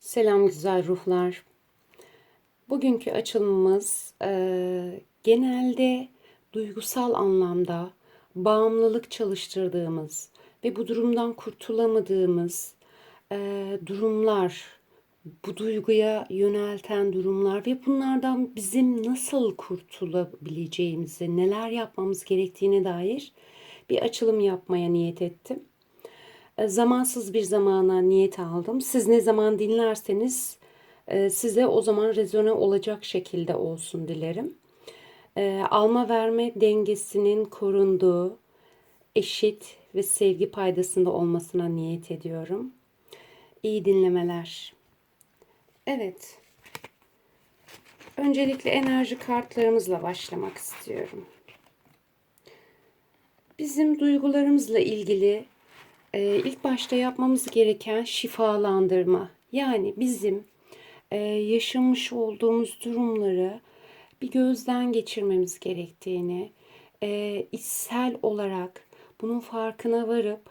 Selam güzel ruhlar. Bugünkü açılımımız eee, genelde duygusal anlamda bağımlılık çalıştırdığımız ve bu durumdan kurtulamadığımız eee, durumlar, bu duyguya yönelten durumlar ve bunlardan bizim nasıl kurtulabileceğimizi, neler yapmamız gerektiğine dair bir açılım yapmaya niyet ettim. E, Zamansız bir zamana niyet aldım. Siz ne zaman dinlerseniz e, size o zaman rezone olacak şekilde olsun dilerim. E, Alma verme dengesinin korunduğu, eşit ve sevgi paydasında olmasına niyet ediyorum. İyi dinlemeler. Evet. Öncelikle enerji kartlarımızla başlamak istiyorum. Bizim duygularımızla ilgili e, ilk başta yapmamız gereken şifalandırma. Yani bizim e, yaşamış olduğumuz durumları bir gözden geçirmemiz gerektiğini, e, içsel olarak bunun farkına varıp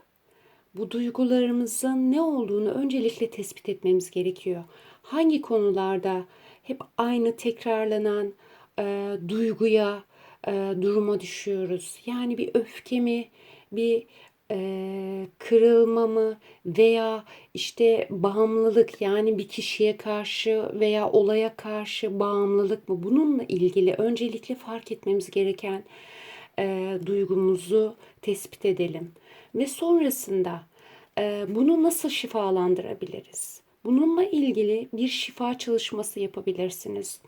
bu duygularımızın ne olduğunu öncelikle tespit etmemiz gerekiyor. Hangi konularda hep aynı tekrarlanan e, duyguya, e, duruma düşüyoruz? Yani bir öfke mi, bir e, kırılma mı veya işte bağımlılık yani bir kişiye karşı veya olaya karşı bağımlılık mı? Bununla ilgili öncelikle fark etmemiz gereken e, duygumuzu tespit edelim. Ve sonrasında e, bunu nasıl şifalandırabiliriz? Bununla ilgili bir şifa çalışması yapabilirsiniz.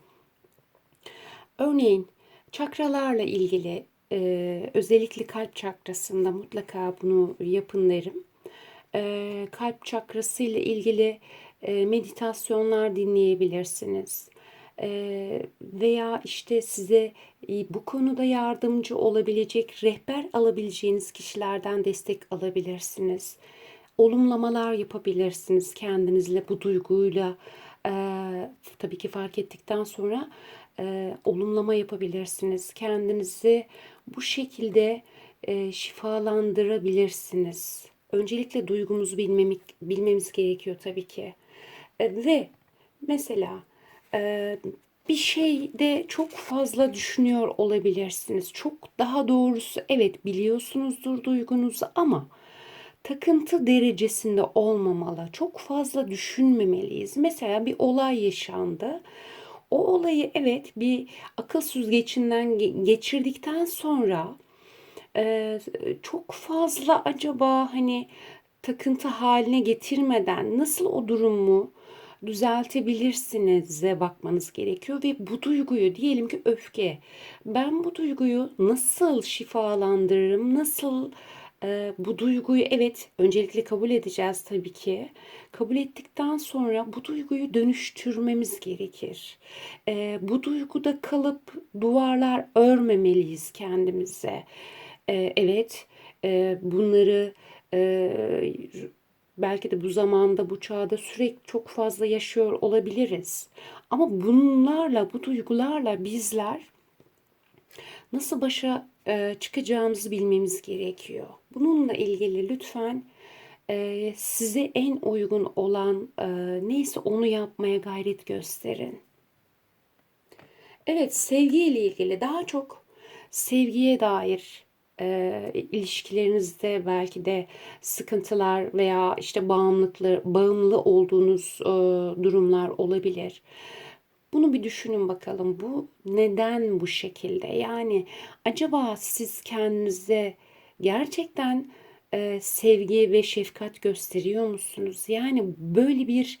Örneğin çakralarla ilgili e, özellikle kalp çakrasında mutlaka bunu yapın derim. E, kalp çakrası ile ilgili e, meditasyonlar dinleyebilirsiniz. E, veya işte size e, bu konuda yardımcı olabilecek, rehber alabileceğiniz kişilerden destek alabilirsiniz. Olumlamalar yapabilirsiniz kendinizle bu duyguyla. E, tabii ki fark ettikten sonra e, olumlama yapabilirsiniz. Kendinizi bu şekilde e, şifalandırabilirsiniz. Öncelikle duygumuzu bilmemiz, bilmemiz gerekiyor tabii ki. E, ve mesela e, bir şeyde çok fazla düşünüyor olabilirsiniz. Çok daha doğrusu evet biliyorsunuzdur duygunuzu ama takıntı derecesinde olmamalı. Çok fazla düşünmemeliyiz. Mesela bir olay yaşandı. O olayı evet bir akıl süzgecinden geçirdikten sonra e, çok fazla acaba hani takıntı haline getirmeden nasıl o durumu düzeltebilirsiniz'e bakmanız gerekiyor ve bu duyguyu diyelim ki öfke. Ben bu duyguyu nasıl şifalandırırım? Nasıl bu duyguyu evet öncelikle kabul edeceğiz tabii ki. Kabul ettikten sonra bu duyguyu dönüştürmemiz gerekir. E, bu duyguda kalıp duvarlar örmemeliyiz kendimize. E, evet e, bunları e, belki de bu zamanda bu çağda sürekli çok fazla yaşıyor olabiliriz. Ama bunlarla bu duygularla bizler nasıl başa çıkacağımızı bilmemiz gerekiyor. Bununla ilgili lütfen e, size en uygun olan e, neyse onu yapmaya gayret gösterin. Evet, sevgiyle ilgili daha çok sevgiye dair e, ilişkilerinizde belki de sıkıntılar veya işte bağımlılıklar, bağımlı olduğunuz e, durumlar olabilir. Bunu bir düşünün bakalım. Bu neden bu şekilde? Yani acaba siz kendinize gerçekten e, sevgi ve şefkat gösteriyor musunuz? Yani böyle bir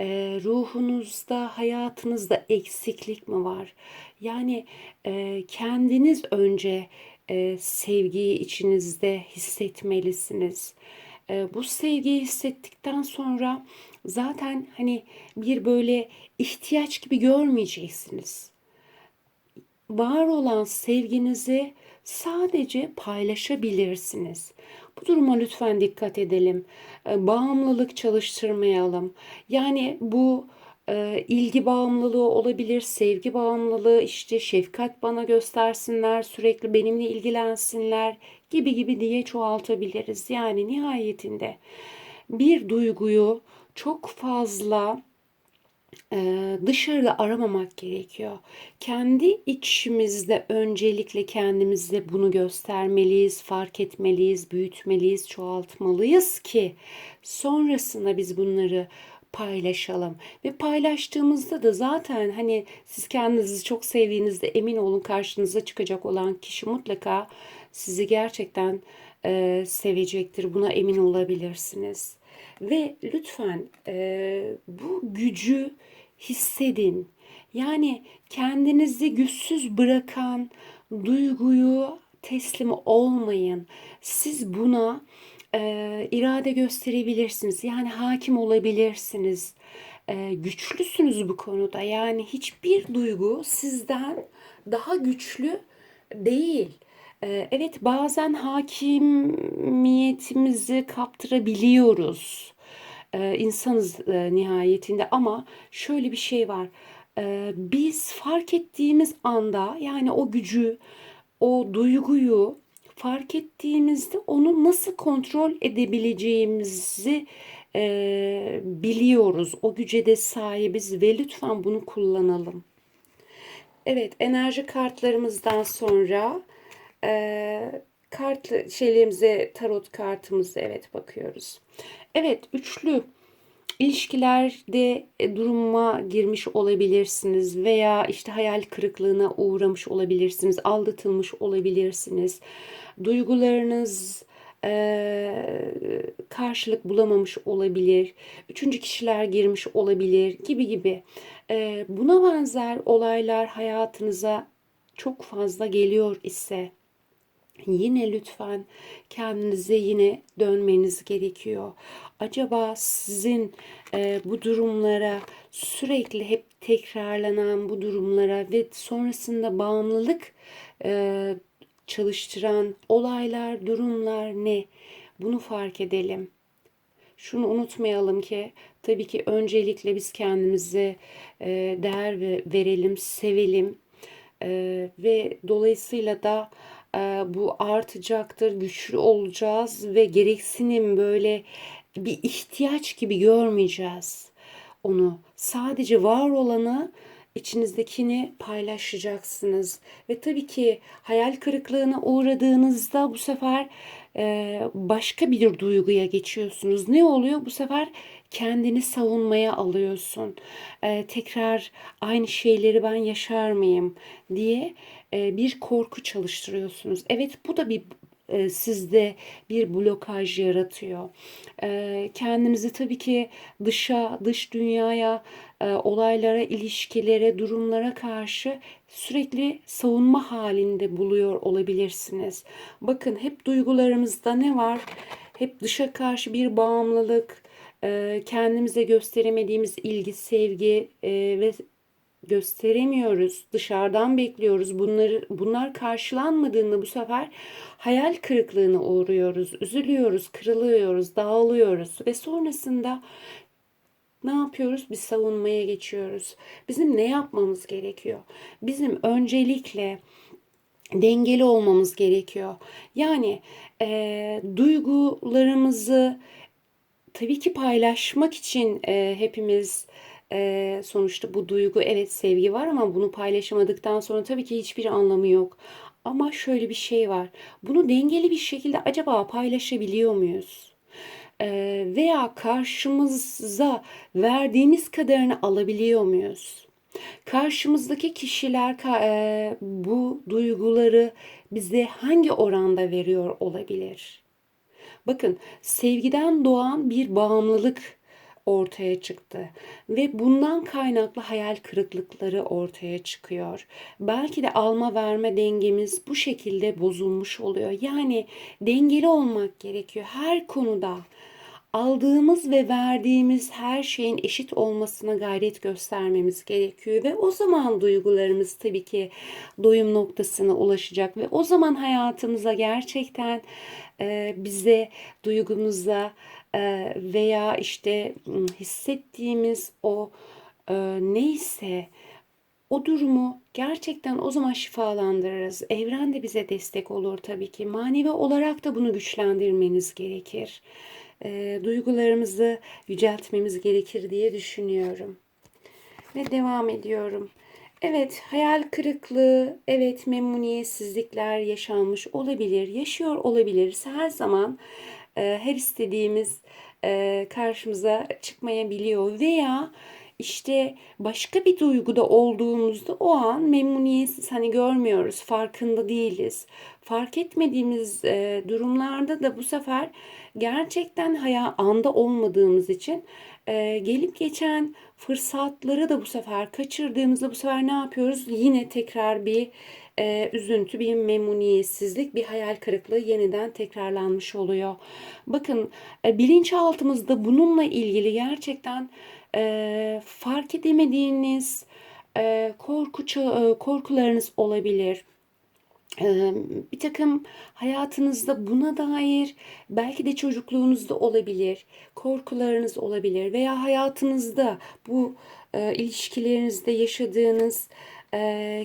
e, ruhunuzda, hayatınızda eksiklik mi var? Yani e, kendiniz önce e, sevgiyi içinizde hissetmelisiniz. E, bu sevgiyi hissettikten sonra zaten hani bir böyle ihtiyaç gibi görmeyeceksiniz. Var olan sevginizi sadece paylaşabilirsiniz. Bu duruma lütfen dikkat edelim. E, bağımlılık çalıştırmayalım. Yani bu e, ilgi bağımlılığı olabilir, sevgi bağımlılığı, işte şefkat bana göstersinler, sürekli benimle ilgilensinler gibi gibi diye çoğaltabiliriz. Yani nihayetinde bir duyguyu çok fazla Eee, dışarıda aramamak gerekiyor. Kendi içimizde öncelikle kendimizde bunu göstermeliyiz, fark etmeliyiz, büyütmeliyiz, çoğaltmalıyız ki sonrasında biz bunları paylaşalım. Ve paylaştığımızda da zaten hani siz kendinizi çok sevdiğinizde emin olun karşınıza çıkacak olan kişi mutlaka sizi gerçekten e, sevecektir. Buna emin olabilirsiniz. Ve lütfen e, bu gücü hissedin. Yani kendinizi güçsüz bırakan duyguyu teslim olmayın. Siz buna e, irade gösterebilirsiniz. Yani hakim olabilirsiniz. E, güçlüsünüz bu konuda. Yani hiçbir duygu sizden daha güçlü değil. Evet bazen hakimiyetimizi kaptırabiliyoruz. İnsanız nihayetinde ama şöyle bir şey var. Biz fark ettiğimiz anda yani o gücü, o duyguyu fark ettiğimizde onu nasıl kontrol edebileceğimizi biliyoruz. O güce de sahibiz ve lütfen bunu kullanalım. Evet, enerji kartlarımızdan sonra e, kart şeylerimize, tarot kartımızı evet bakıyoruz. Evet, üçlü ilişkilerde e, duruma girmiş olabilirsiniz veya işte hayal kırıklığına uğramış olabilirsiniz, aldatılmış olabilirsiniz. Duygularınız e, karşılık bulamamış olabilir, üçüncü kişiler girmiş olabilir gibi gibi. E, buna benzer olaylar hayatınıza çok fazla geliyor ise yine lütfen kendinize yine dönmeniz gerekiyor. Acaba sizin e, bu durumlara sürekli hep tekrarlanan bu durumlara ve sonrasında bağımlılık e, çalıştıran olaylar, durumlar ne? Bunu fark edelim. Şunu unutmayalım ki tabii ki öncelikle biz kendimize e, değer verelim, sevelim e, ve dolayısıyla da bu artacaktır, güçlü olacağız ve gereksinim böyle bir ihtiyaç gibi görmeyeceğiz onu. Sadece var olanı içinizdekini paylaşacaksınız. Ve tabii ki hayal kırıklığına uğradığınızda bu sefer e, başka bir duyguya geçiyorsunuz. Ne oluyor? Bu sefer kendini savunmaya alıyorsun. E, tekrar aynı şeyleri ben yaşar mıyım diye e, bir korku çalıştırıyorsunuz. Evet bu da bir e, sizde bir blokaj yaratıyor. E, kendinizi tabii ki dışa, dış dünyaya, olaylara, ilişkilere, durumlara karşı sürekli savunma halinde buluyor olabilirsiniz. Bakın hep duygularımızda ne var? Hep dışa karşı bir bağımlılık, kendimize gösteremediğimiz ilgi, sevgi ve gösteremiyoruz. Dışarıdan bekliyoruz. Bunları bunlar karşılanmadığında bu sefer hayal kırıklığına uğruyoruz. Üzülüyoruz, kırılıyoruz, dağılıyoruz ve sonrasında ne yapıyoruz? Biz savunmaya geçiyoruz. Bizim ne yapmamız gerekiyor? Bizim öncelikle dengeli olmamız gerekiyor. Yani e, duygularımızı tabii ki paylaşmak için e, hepimiz e, sonuçta bu duygu evet sevgi var ama bunu paylaşamadıktan sonra tabii ki hiçbir anlamı yok. Ama şöyle bir şey var. Bunu dengeli bir şekilde acaba paylaşabiliyor muyuz? E, veya karşımıza verdiğimiz kadarını alabiliyor muyuz? Karşımızdaki kişiler e, bu duyguları bize hangi oranda veriyor olabilir? Bakın sevgiden doğan bir bağımlılık ortaya çıktı ve bundan kaynaklı hayal kırıklıkları ortaya çıkıyor. Belki de alma verme dengemiz bu şekilde bozulmuş oluyor. Yani dengeli olmak gerekiyor her konuda. Aldığımız ve verdiğimiz her şeyin eşit olmasına gayret göstermemiz gerekiyor ve o zaman duygularımız tabii ki doyum noktasına ulaşacak ve o zaman hayatımıza gerçekten bize duygumuza veya işte hissettiğimiz o neyse o durumu gerçekten o zaman şifalandırırız. Evren de bize destek olur tabii ki. Manevi olarak da bunu güçlendirmeniz gerekir. duygularımızı yüceltmemiz gerekir diye düşünüyorum. Ve devam ediyorum. Evet, hayal kırıklığı, evet memnuniyetsizlikler yaşanmış olabilir, yaşıyor olabiliriz. Her zaman e, her istediğimiz e, karşımıza çıkmayabiliyor veya işte başka bir duyguda olduğumuzda o an memnuniyetsiz hani görmüyoruz, farkında değiliz. Fark etmediğimiz e, durumlarda da bu sefer gerçekten haya anda olmadığımız için e, gelip geçen fırsatları da bu sefer kaçırdığımızda bu sefer ne yapıyoruz? Yine tekrar bir e, üzüntü, bir memnuniyetsizlik, bir hayal kırıklığı yeniden tekrarlanmış oluyor. Bakın e, bilinçaltımızda bununla ilgili gerçekten e, fark edemediğiniz e, korku, e, korkularınız olabilir bir takım hayatınızda buna dair belki de çocukluğunuzda olabilir, korkularınız olabilir veya hayatınızda bu e, ilişkilerinizde yaşadığınız e,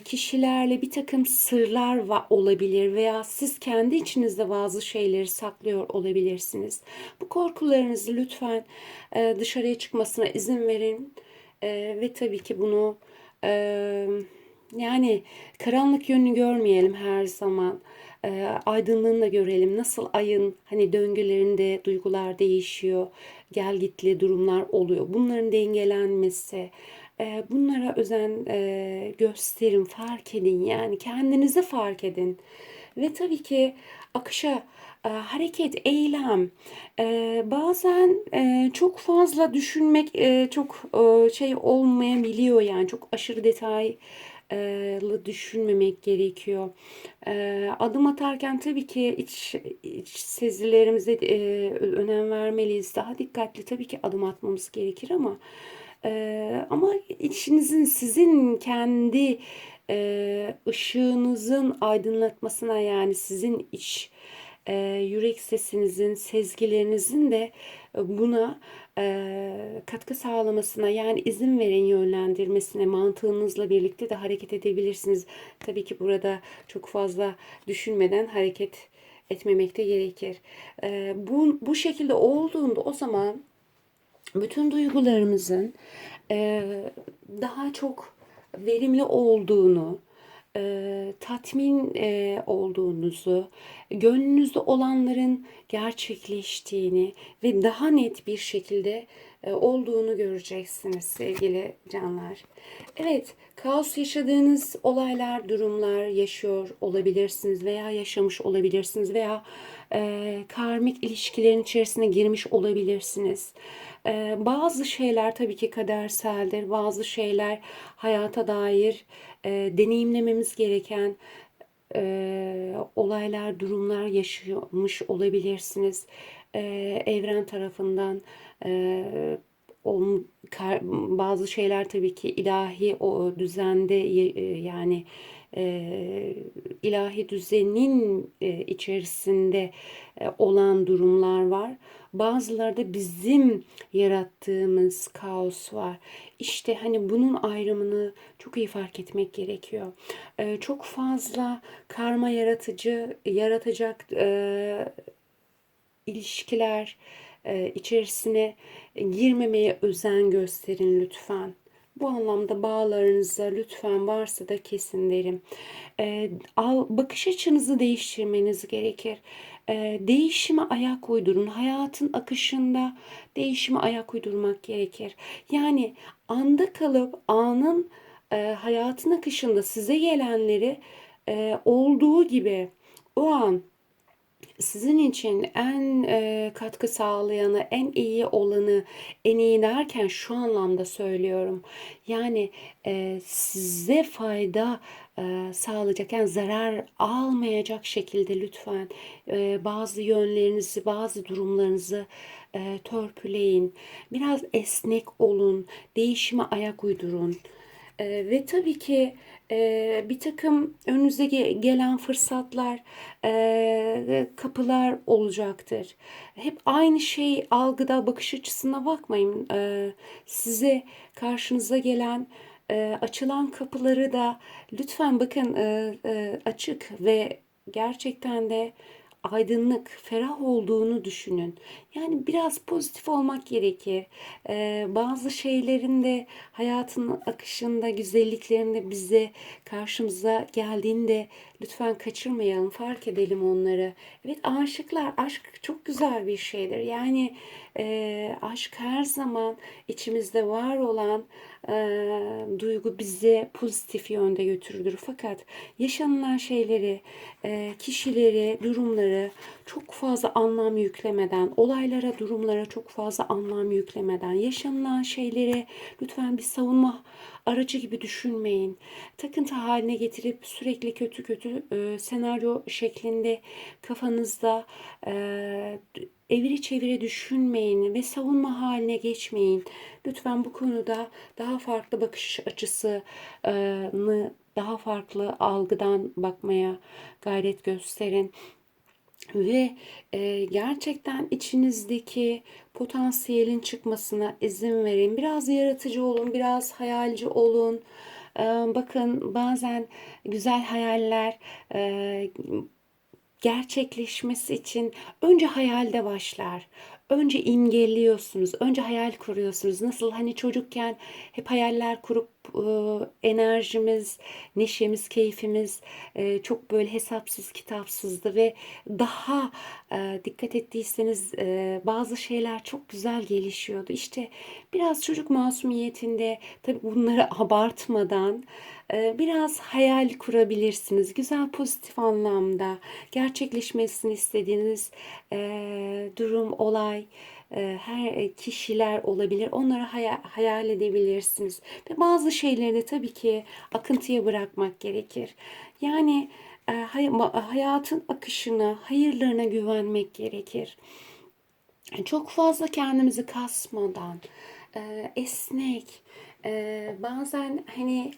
kişilerle bir takım sırlar olabilir veya siz kendi içinizde bazı şeyleri saklıyor olabilirsiniz. Bu korkularınızı lütfen dışarıya çıkmasına izin verin ve tabii ki bunu yani karanlık yönünü görmeyelim her zaman. Aydınlığını da görelim. Nasıl ayın hani döngülerinde duygular değişiyor. Gel gitli durumlar oluyor. Bunların dengelenmesi. E, bunlara özen e, gösterin, fark edin. Yani kendinizi fark edin. Ve tabii ki akışa e, hareket, eylem. E, bazen çok fazla düşünmek çok şey olmayabiliyor yani çok aşırı detay düşünmemek gerekiyor. Adım atarken tabii ki iç, iç sezilerimize önem vermeliyiz. Daha dikkatli tabii ki adım atmamız gerekir ama ama içinizin sizin kendi ışığınızın aydınlatmasına yani sizin iç yürek sesinizin, sezgilerinizin de buna e, katkı sağlamasına yani izin verin yönlendirmesine mantığınızla birlikte de hareket edebilirsiniz. Tabii ki burada çok fazla düşünmeden hareket etmemek de gerekir. E, bu, bu şekilde olduğunda o zaman bütün duygularımızın e, daha çok verimli olduğunu, e, tatmin e, olduğunuzu, gönlünüzde olanların gerçekleştiğini ve daha net bir şekilde olduğunu göreceksiniz sevgili canlar. Evet, kaos yaşadığınız olaylar, durumlar yaşıyor olabilirsiniz veya yaşamış olabilirsiniz veya e, karmik ilişkilerin içerisine girmiş olabilirsiniz. E, bazı şeyler tabii ki kaderseldir, bazı şeyler hayata dair e, deneyimlememiz gereken e, olaylar, durumlar yaşamış olabilirsiniz. E, evren tarafından e, bazı şeyler tabii ki ilahi o düzende e, yani e, ilahi düzenin e, içerisinde e, olan durumlar var. Bazıları da bizim yarattığımız kaos var. İşte hani bunun ayrımını çok iyi fark etmek gerekiyor. E, çok fazla karma yaratıcı, yaratacak e, ilişkiler e, içerisine girmemeye özen gösterin lütfen. Bu anlamda bağlarınıza lütfen varsa da kesin derim. E, al, bakış açınızı değiştirmeniz gerekir. E, değişime ayak uydurun. Hayatın akışında değişime ayak uydurmak gerekir. Yani anda kalıp anın e, hayatın akışında size gelenleri e, olduğu gibi o an sizin için en e, katkı sağlayanı, en iyi olanı, en iyi derken şu anlamda söylüyorum. Yani e, size fayda e, sağlayacak, yani zarar almayacak şekilde lütfen e, bazı yönlerinizi, bazı durumlarınızı e, törpüleyin. Biraz esnek olun, değişime ayak uydurun. E, ve tabii ki e, bir takım önünüze gelen fırsatlar, e, kapılar olacaktır. Hep aynı şey algıda, bakış açısına bakmayın. E, size karşınıza gelen e, açılan kapıları da lütfen bakın e, e, açık ve gerçekten de aydınlık, ferah olduğunu düşünün. Yani biraz pozitif olmak gerekir. Ee, bazı şeylerin de hayatın akışında, güzelliklerinde bize karşımıza geldiğinde lütfen kaçırmayalım, fark edelim onları. Evet aşıklar, aşk çok güzel bir şeydir. Yani e, aşk her zaman içimizde var olan e, duygu bizi pozitif yönde götürür. Fakat yaşanılan şeyleri, e, kişileri, durumları çok fazla anlam yüklemeden, olaylara, durumlara çok fazla anlam yüklemeden, yaşanılan şeyleri lütfen bir savunma aracı gibi düşünmeyin. Takıntı haline getirip sürekli kötü kötü e, senaryo şeklinde kafanızda e, evri çevire düşünmeyin ve savunma haline geçmeyin. Lütfen bu konuda daha farklı bakış açısını daha farklı algıdan bakmaya gayret gösterin ve e, gerçekten içinizdeki potansiyelin çıkmasına izin verin. Biraz yaratıcı olun, biraz hayalci olun. E, bakın bazen güzel hayaller e, gerçekleşmesi için önce hayalde başlar. Önce imgeliyorsunuz, önce hayal kuruyorsunuz. Nasıl hani çocukken hep hayaller kurup enerjimiz, neşemiz, keyfimiz e, çok böyle hesapsız, kitapsızdı ve daha e, dikkat ettiyseniz e, bazı şeyler çok güzel gelişiyordu. İşte biraz çocuk masumiyetinde tabii bunları abartmadan e, biraz hayal kurabilirsiniz. Güzel, pozitif anlamda gerçekleşmesini istediğiniz e, durum, olay, e, her kişiler olabilir. Onları hayal, hayal edebilirsiniz. Ve bazı şeyleri de tabii ki akıntıya bırakmak gerekir. Yani e, hayatın akışına, hayırlarına güvenmek gerekir. Çok fazla kendimizi kasmadan, e, esnek, bazen hani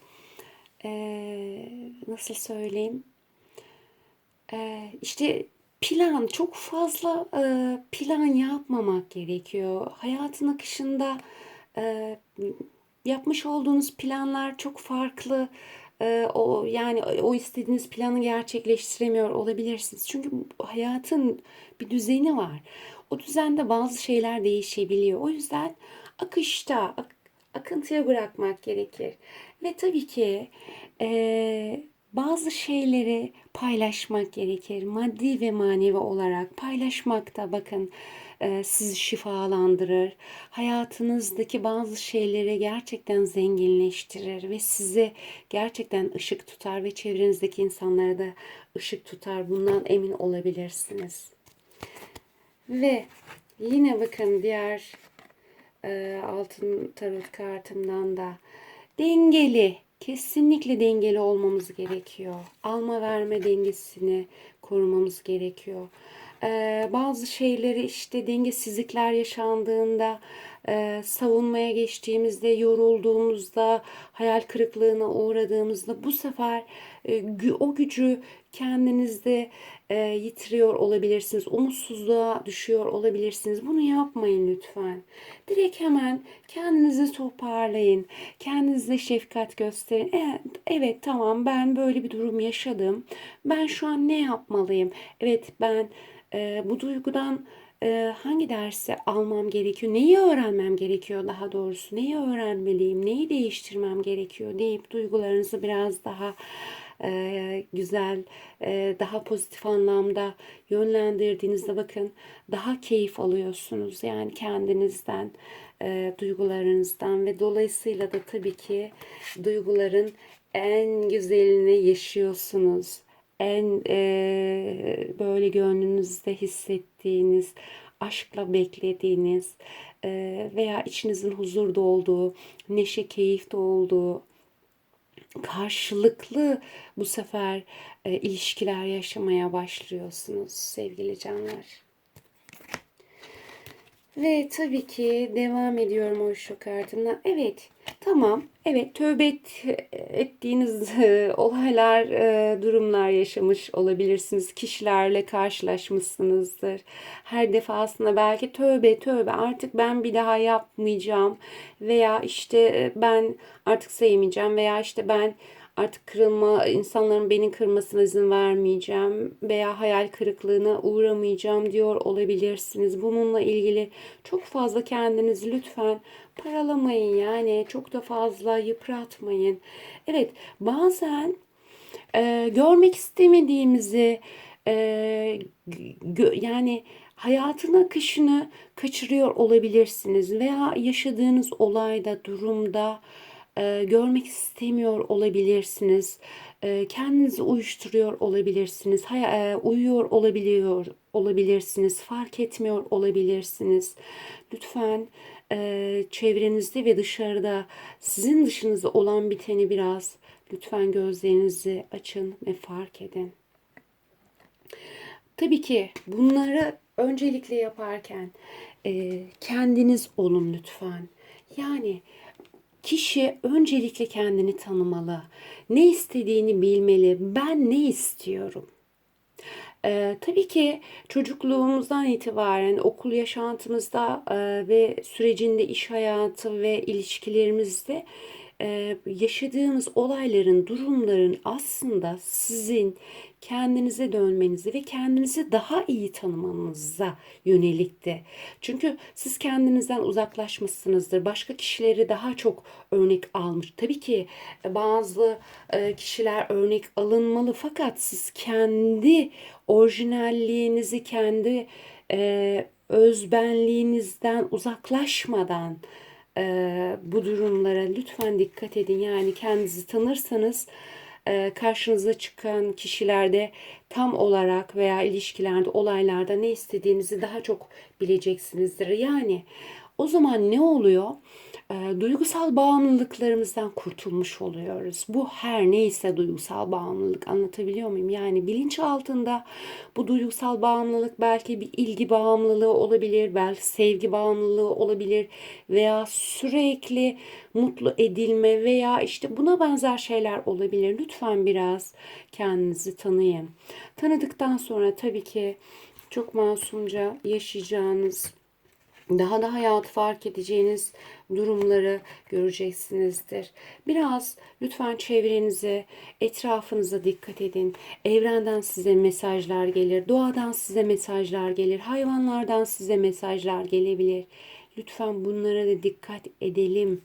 nasıl söyleyeyim, işte Plan, çok fazla e, plan yapmamak gerekiyor. Hayatın akışında e, yapmış olduğunuz planlar çok farklı. E, o yani o istediğiniz planı gerçekleştiremiyor olabilirsiniz. Çünkü hayatın bir düzeni var. O düzende bazı şeyler değişebiliyor. O yüzden akışta, ak- akıntıya bırakmak gerekir. Ve tabii ki e, bazı şeyleri paylaşmak gerekir. Maddi ve manevi olarak paylaşmak da bakın e, sizi şifalandırır. Hayatınızdaki bazı şeyleri gerçekten zenginleştirir ve sizi gerçekten ışık tutar ve çevrenizdeki insanlara da ışık tutar. Bundan emin olabilirsiniz. Ve yine bakın diğer e, altın tarot kartımdan da dengeli kesinlikle dengeli olmamız gerekiyor. Alma verme dengesini korumamız gerekiyor. Ee, bazı şeyleri işte dengesizlikler yaşandığında e, savunmaya geçtiğimizde, yorulduğumuzda, hayal kırıklığına uğradığımızda bu sefer e, o gücü kendinizde e, yitiriyor olabilirsiniz. Umutsuzluğa düşüyor olabilirsiniz. Bunu yapmayın lütfen. Direkt hemen kendinizi toparlayın. Kendinize şefkat gösterin. Evet, evet tamam ben böyle bir durum yaşadım. Ben şu an ne yapmalıyım? Evet ben e, bu duygudan e, hangi dersi almam gerekiyor, neyi öğrenmem gerekiyor daha doğrusu, neyi öğrenmeliyim, neyi değiştirmem gerekiyor deyip duygularınızı biraz daha e, güzel, e, daha pozitif anlamda yönlendirdiğinizde bakın daha keyif alıyorsunuz yani kendinizden, e, duygularınızdan ve dolayısıyla da tabii ki duyguların en güzelini yaşıyorsunuz. En e, böyle gönlünüzde hissettiğiniz, aşkla beklediğiniz veya içinizin huzurda olduğu, neşe, keyifte olduğu, karşılıklı bu sefer e, ilişkiler yaşamaya başlıyorsunuz sevgili canlar. Ve tabii ki devam ediyorum o şu kartımla. Evet tamam evet tövbe et, ettiğiniz e, olaylar e, durumlar yaşamış olabilirsiniz. Kişilerle karşılaşmışsınızdır. Her defasında belki tövbe tövbe artık ben bir daha yapmayacağım. Veya işte e, ben artık sevmeyeceğim. Veya işte ben Artık kırılma, insanların beni kırmasına izin vermeyeceğim veya hayal kırıklığına uğramayacağım diyor olabilirsiniz. Bununla ilgili çok fazla kendinizi lütfen paralamayın yani çok da fazla yıpratmayın. Evet bazen e, görmek istemediğimizi e, gö- yani hayatın akışını kaçırıyor olabilirsiniz veya yaşadığınız olayda, durumda e, görmek istemiyor olabilirsiniz. E, kendinizi uyuşturuyor olabilirsiniz. Hay- e, uyuyor olabiliyor olabilirsiniz. Fark etmiyor olabilirsiniz. Lütfen e, çevrenizde ve dışarıda sizin dışınızda olan biteni biraz lütfen gözlerinizi açın ve fark edin. Tabii ki bunları öncelikle yaparken e, kendiniz olun lütfen. Yani kişi öncelikle kendini tanımalı. Ne istediğini bilmeli. Ben ne istiyorum? Ee, tabii ki çocukluğumuzdan itibaren okul yaşantımızda e, ve sürecinde iş hayatı ve ilişkilerimizde e, yaşadığımız olayların, durumların aslında sizin kendinize dönmenizi ve kendinizi daha iyi tanımanıza yönelikti. Çünkü siz kendinizden uzaklaşmışsınızdır. Başka kişileri daha çok örnek almış. Tabii ki bazı kişiler örnek alınmalı fakat siz kendi orijinalliğinizi, kendi özbenliğinizden uzaklaşmadan e, bu durumlara lütfen dikkat edin. Yani kendinizi tanırsanız e, karşınıza çıkan kişilerde tam olarak veya ilişkilerde, olaylarda ne istediğinizi daha çok bileceksinizdir. Yani o zaman ne oluyor? E, duygusal bağımlılıklarımızdan kurtulmuş oluyoruz. Bu her neyse duygusal bağımlılık anlatabiliyor muyum? Yani bilinç altında bu duygusal bağımlılık belki bir ilgi bağımlılığı olabilir, belki sevgi bağımlılığı olabilir veya sürekli mutlu edilme veya işte buna benzer şeyler olabilir. Lütfen biraz kendinizi tanıyın. Tanıdıktan sonra tabii ki çok masumca yaşayacağınız daha da hayatı fark edeceğiniz durumları göreceksinizdir. Biraz lütfen çevrenize, etrafınıza dikkat edin. Evrenden size mesajlar gelir, doğadan size mesajlar gelir, hayvanlardan size mesajlar gelebilir. Lütfen bunlara da dikkat edelim.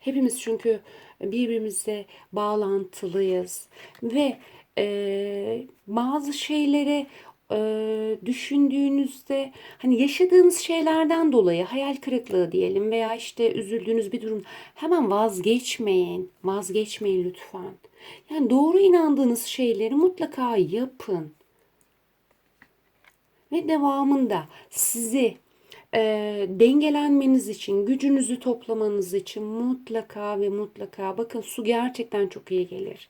Hepimiz çünkü birbirimize bağlantılıyız ve e, bazı şeylere e, düşündüğünüzde hani yaşadığınız şeylerden dolayı hayal kırıklığı diyelim veya işte üzüldüğünüz bir durum hemen vazgeçmeyin. Vazgeçmeyin lütfen. Yani doğru inandığınız şeyleri mutlaka yapın. Ve devamında sizi e, dengelenmeniz için, gücünüzü toplamanız için mutlaka ve mutlaka bakın su gerçekten çok iyi gelir.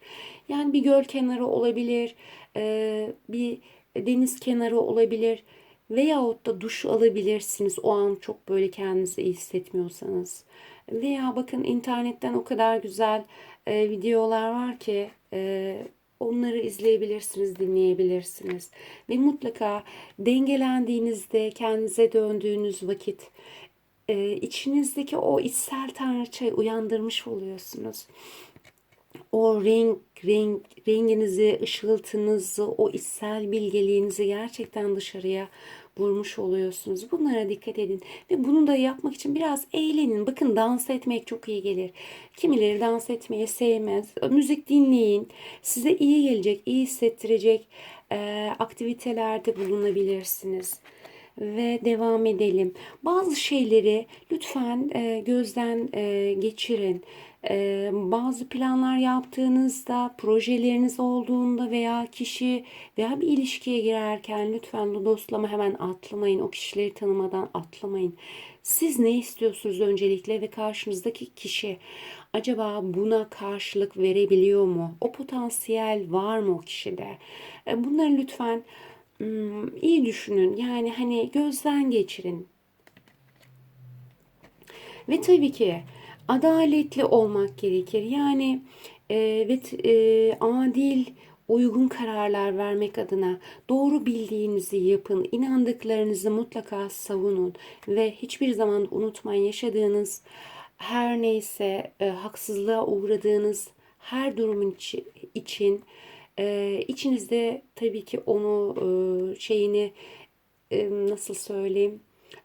Yani bir göl kenarı olabilir, e, bir deniz kenarı olabilir veyahut da duş alabilirsiniz o an çok böyle kendinizi iyi hissetmiyorsanız. Veya bakın internetten o kadar güzel e, videolar var ki e, onları izleyebilirsiniz, dinleyebilirsiniz. Ve mutlaka dengelendiğinizde, kendinize döndüğünüz vakit e, içinizdeki o içsel tanrıçayı uyandırmış oluyorsunuz o renk, renk, renginizi, ışıltınızı, o içsel bilgeliğinizi gerçekten dışarıya vurmuş oluyorsunuz. Bunlara dikkat edin. Ve bunu da yapmak için biraz eğlenin. Bakın dans etmek çok iyi gelir. Kimileri dans etmeyi sevmez. Müzik dinleyin. Size iyi gelecek, iyi hissettirecek e, aktivitelerde bulunabilirsiniz ve devam edelim. Bazı şeyleri lütfen e, gözden e, geçirin. E, bazı planlar yaptığınızda, projeleriniz olduğunda veya kişi veya bir ilişkiye girerken lütfen lodoslama hemen atlamayın. O kişileri tanımadan atlamayın. Siz ne istiyorsunuz öncelikle ve karşınızdaki kişi acaba buna karşılık verebiliyor mu? O potansiyel var mı o kişide? E, bunları lütfen Hmm, iyi düşünün. Yani hani gözden geçirin. Ve tabii ki adaletli olmak gerekir. Yani e, ve e, adil, uygun kararlar vermek adına doğru bildiğinizi yapın. inandıklarınızı mutlaka savunun ve hiçbir zaman unutmayın yaşadığınız her neyse e, haksızlığa uğradığınız her durumun içi- için e, içinizde tabii ki onu e, şeyini e, nasıl söyleyeyim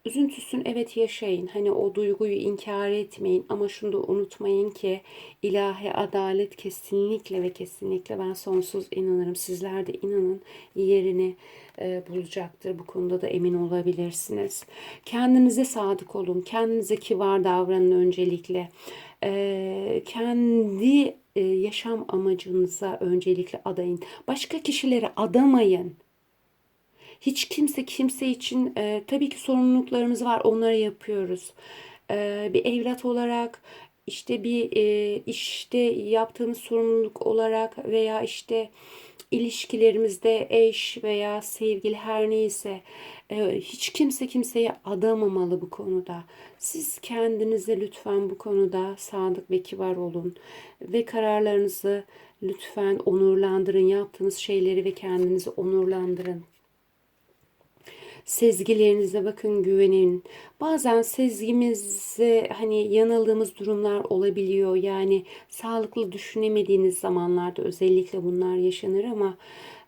üzüntüsün evet yaşayın. Hani o duyguyu inkar etmeyin. Ama şunu da unutmayın ki ilahi adalet kesinlikle ve kesinlikle ben sonsuz inanırım. Sizler de inanın yerini e, bulacaktır. Bu konuda da emin olabilirsiniz. Kendinize sadık olun. Kendinize kibar davranın öncelikle. E, kendi e, yaşam amacınıza öncelikle adayın. Başka kişilere adamayın hiç kimse kimse için e, tabii ki sorumluluklarımız var. Onları yapıyoruz. E, bir evlat olarak işte bir e, işte yaptığımız sorumluluk olarak veya işte ilişkilerimizde eş veya sevgili her neyse e, hiç kimse kimseye adamamalı bu konuda. Siz kendinize lütfen bu konuda sadık ve kibar olun ve kararlarınızı lütfen onurlandırın. Yaptığınız şeyleri ve kendinizi onurlandırın. Sezgilerinize bakın güvenin. Bazen sezgimize hani yanıldığımız durumlar olabiliyor. Yani sağlıklı düşünemediğiniz zamanlarda özellikle bunlar yaşanır ama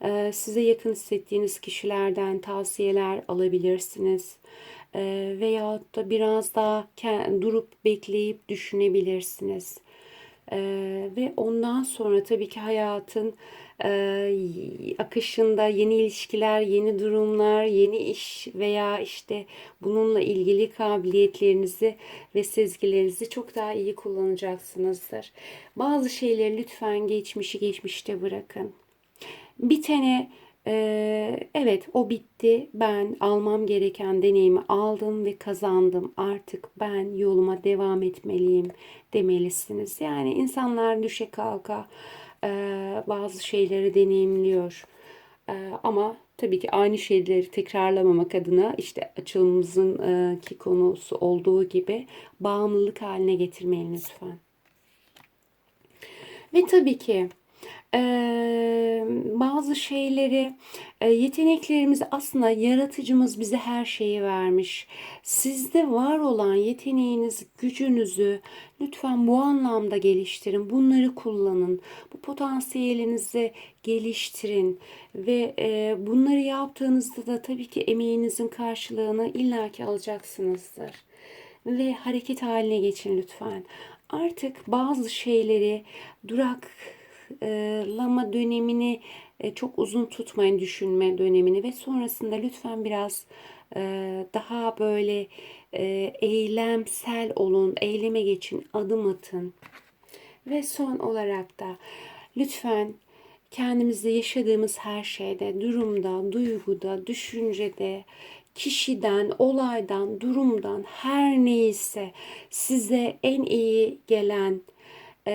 e, size yakın hissettiğiniz kişilerden tavsiyeler alabilirsiniz. E, veyahut da biraz daha durup bekleyip düşünebilirsiniz. E, ve ondan sonra tabii ki hayatın akışında yeni ilişkiler, yeni durumlar, yeni iş veya işte bununla ilgili kabiliyetlerinizi ve sezgilerinizi çok daha iyi kullanacaksınızdır. Bazı şeyleri lütfen geçmişi geçmişte bırakın. Bitene ee, evet o bitti. Ben almam gereken deneyimi aldım ve kazandım. Artık ben yoluma devam etmeliyim demelisiniz. Yani insanlar düşe kalka e, bazı şeyleri deneyimliyor. E, ama tabii ki aynı şeyleri tekrarlamamak adına işte açılımımızın e, ki konusu olduğu gibi bağımlılık haline getirmeyin lütfen. Ve tabii ki bazı şeyleri yeteneklerimiz aslında yaratıcımız bize her şeyi vermiş. Sizde var olan yeteneğiniz, gücünüzü lütfen bu anlamda geliştirin. Bunları kullanın. Bu potansiyelinizi geliştirin ve bunları yaptığınızda da tabii ki emeğinizin karşılığını illaki alacaksınızdır. Ve hareket haline geçin lütfen. Artık bazı şeyleri durak lama dönemini e, çok uzun tutmayın düşünme dönemini ve sonrasında lütfen biraz e, daha böyle e, eylemsel olun, eyleme geçin, adım atın. Ve son olarak da lütfen kendimizde yaşadığımız her şeyde, durumda, duyguda, düşüncede, kişiden, olaydan, durumdan her neyse size en iyi gelen e,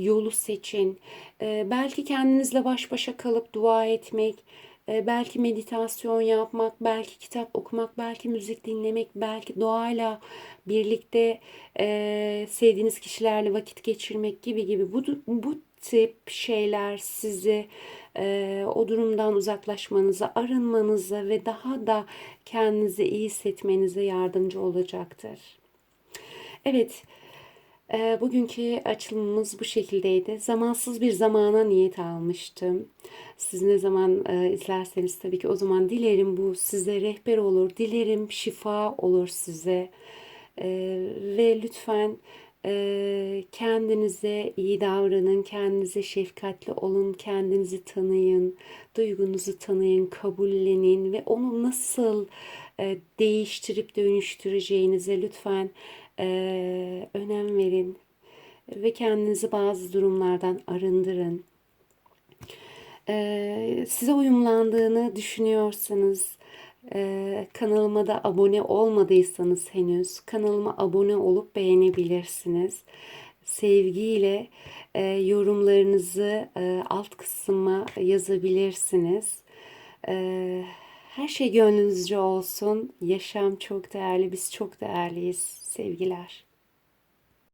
yolu seçin. E, belki kendinizle baş başa kalıp dua etmek, e, belki meditasyon yapmak, belki kitap okumak, belki müzik dinlemek, belki doğayla birlikte e, sevdiğiniz kişilerle vakit geçirmek gibi gibi bu bu tip şeyler sizi e, o durumdan uzaklaşmanıza, arınmanıza ve daha da kendinizi iyi hissetmenize yardımcı olacaktır. Evet, e, bugünkü açılımımız bu şekildeydi. Zamansız bir zamana niyet almıştım. Siz ne zaman e, izlerseniz tabii ki o zaman dilerim bu size rehber olur. Dilerim şifa olur size. E, ve lütfen e, kendinize iyi davranın, kendinize şefkatli olun, kendinizi tanıyın, duygunuzu tanıyın, kabullenin ve onu nasıl e, değiştirip dönüştüreceğinize lütfen e, önem verin ve kendinizi bazı durumlardan arındırın. E, size uyumlandığını düşünüyorsanız e, kanalıma da abone olmadıysanız henüz kanalıma abone olup beğenebilirsiniz. Sevgiyle e, yorumlarınızı e, alt kısma yazabilirsiniz. E, her şey gönlünüzce olsun. Yaşam çok değerli. Biz çok değerliyiz. Sevgiler.